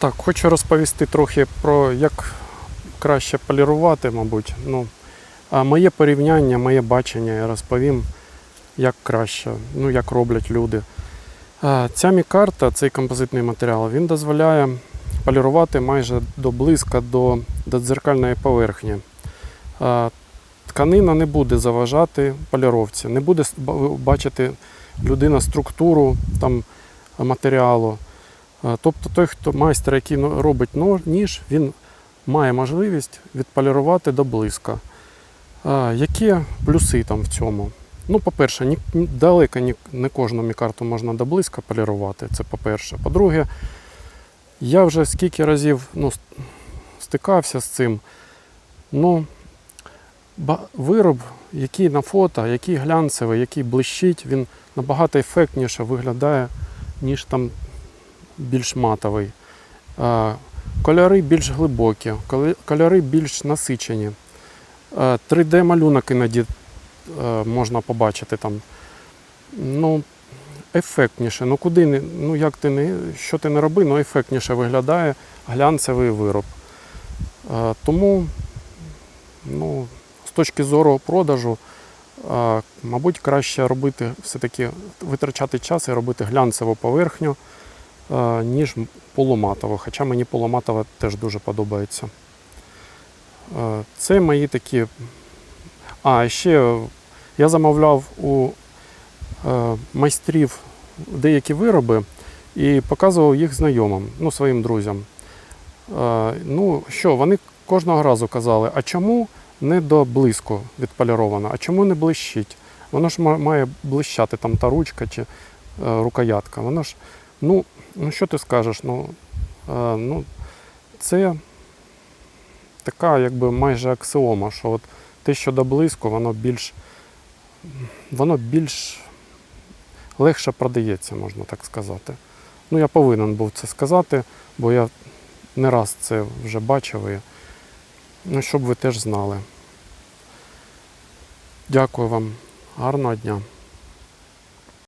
Так, хочу розповісти трохи про як краще полірувати, мабуть. Ну, а моє порівняння, моє бачення, я розповім, як краще, ну, як роблять люди. А, Ця мікарта, цей композитний матеріал, він дозволяє полірувати майже до близька до, до дзеркальної поверхні. А, Тканина не буде заважати поліровці, не буде бачити людина структуру там, матеріалу. А, Тобто той, хто майстер, який робить ніж, він має можливість відполірувати до близька. Які плюси там в цьому? Ну, по-перше, далеко не кожну мікарту можна до близька полірувати. Це по-перше. По-друге, я вже скільки разів ну, стикався з цим. Ну, вироб, який на фото, який глянцевий, який блищить, він набагато ефектніше виглядає, ніж там більш матовий. Кольори більш глибокі, кольори більш насичені. 3D-малюнок іноді можна побачити там. Ну, ефектніше. Ну куди не, ну як ти не, що ти не роби, ну ефектніше виглядає глянцевий вироб. Тому, ну, з точки зору продажу, мабуть, краще робити все-таки витрачати час і робити глянцеву поверхню, ніж полуматову. Хоча мені полуматова теж дуже подобається. Це мої такі. А, ще я замовляв у е, майстрів деякі вироби і показував їх знайомим, ну, своїм друзям. Ну що, вони кожного разу казали, а чому не до блиску відполіровано, а чому не блищить? Воно ж має блищати там та ручка чи е, рукоятка. Воно ж, ну, ну що ти скажеш? Ну, е, ну, це така якби майже аксіома, що от те, що до блиску, воно більш, воно більш легше продається, можна так сказати. Ну, я повинен був це сказати, бо я не раз це вже бачив і ну, щоб ви теж знали. Дякую вам. Гарного дня.